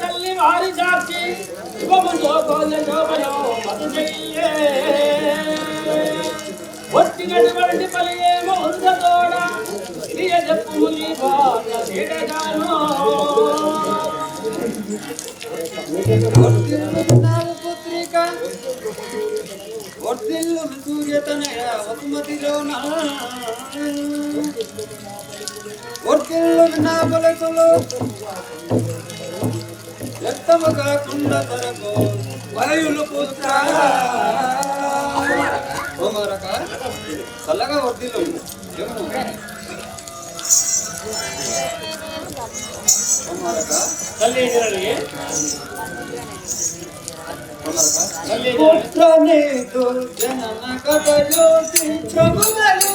తల్లి వారి జాతి వచ్చి పుత్రిక ఒడ్డిల్లు సూర్యతనే వసుమతిలో నా వర్తిల్లు వినాపలకులు వ్యక్తము కాకుండా తనకు వలయులు పుత్ర సోమరక చల్లగా వర్తిల్లు సోమరక తల్లి పుత్ర నీదు జనన కథ జ్యోతి ప్రభుదలు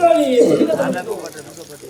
Gracias.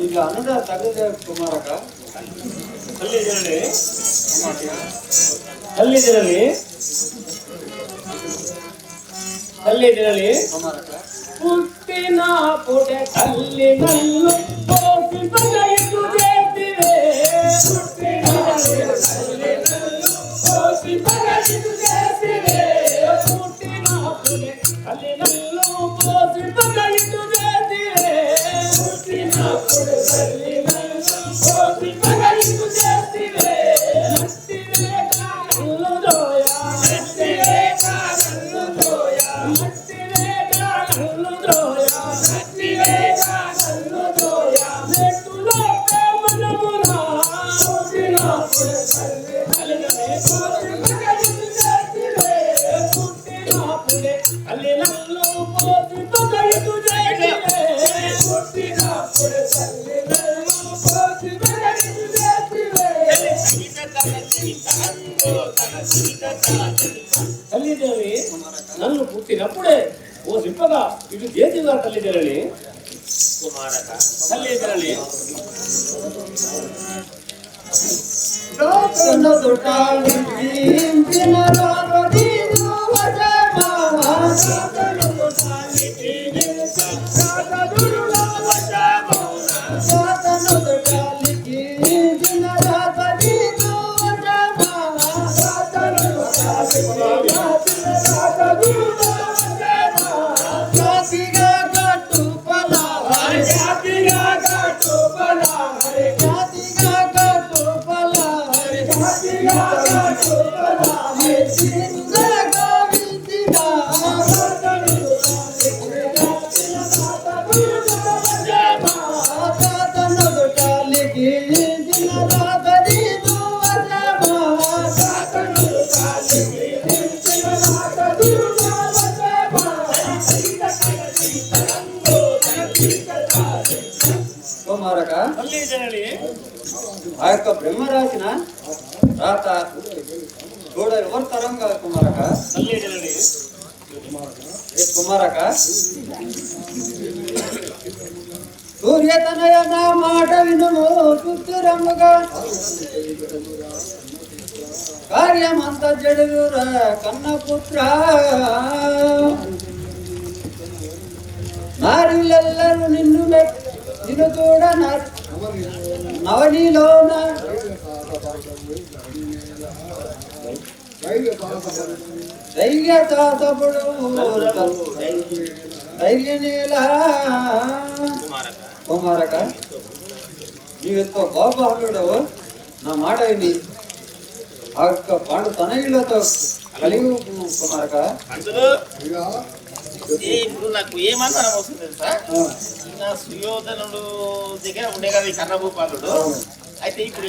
ಈಗ ಅನ್ನದ ತಗದೆ ಕುಮಾರಕ ಅಲ್ಲಿದ್ರಲ್ಲಿ ಅಲ್ಲಿದ್ರಲ್ಲಿ ಅಲ್ಲಿದ್ರಲ್ಲಿ ಕುಮಾರಕ. ಹುಟ್ಟಿನ ಪುಟ ಕಲ್ಲಿನಲ್ಲೂ Jesus. చెప్పినప్పుడే ఓ సింపగా ఇటు చేతిగా తల్లి జరని కుమారక తల్లి జరని రాతన ఆ యొక్క బ్రహ్మ రాసిన రాత చూడ ఎవరు తరం కాదు కుమారక కుమారక సూర్యతనయ నా మాట వినుము చుత్తురముగా కార్యమంత జడుగురా కన్నపుత్ర. నారులెల్లరూ నిన్ను నిన్ను చూడ నవనీలోన. ధైర్య తాతపుడు ధైర్య నేల. కుమారక కుమారక నీవు ఎంతో గోపాలుడవు నా మాట విని ఆ యొక్క పాండు తనయులతో కలిగి కుమారక. ఇప్పుడు నాకు ఏమన్నా వస్తుంది తెలుసా? నా సుయోధనుడు దగ్గర ఉండే కదా ఈ కన్నభూపాలుడు అయితే ఇప్పుడు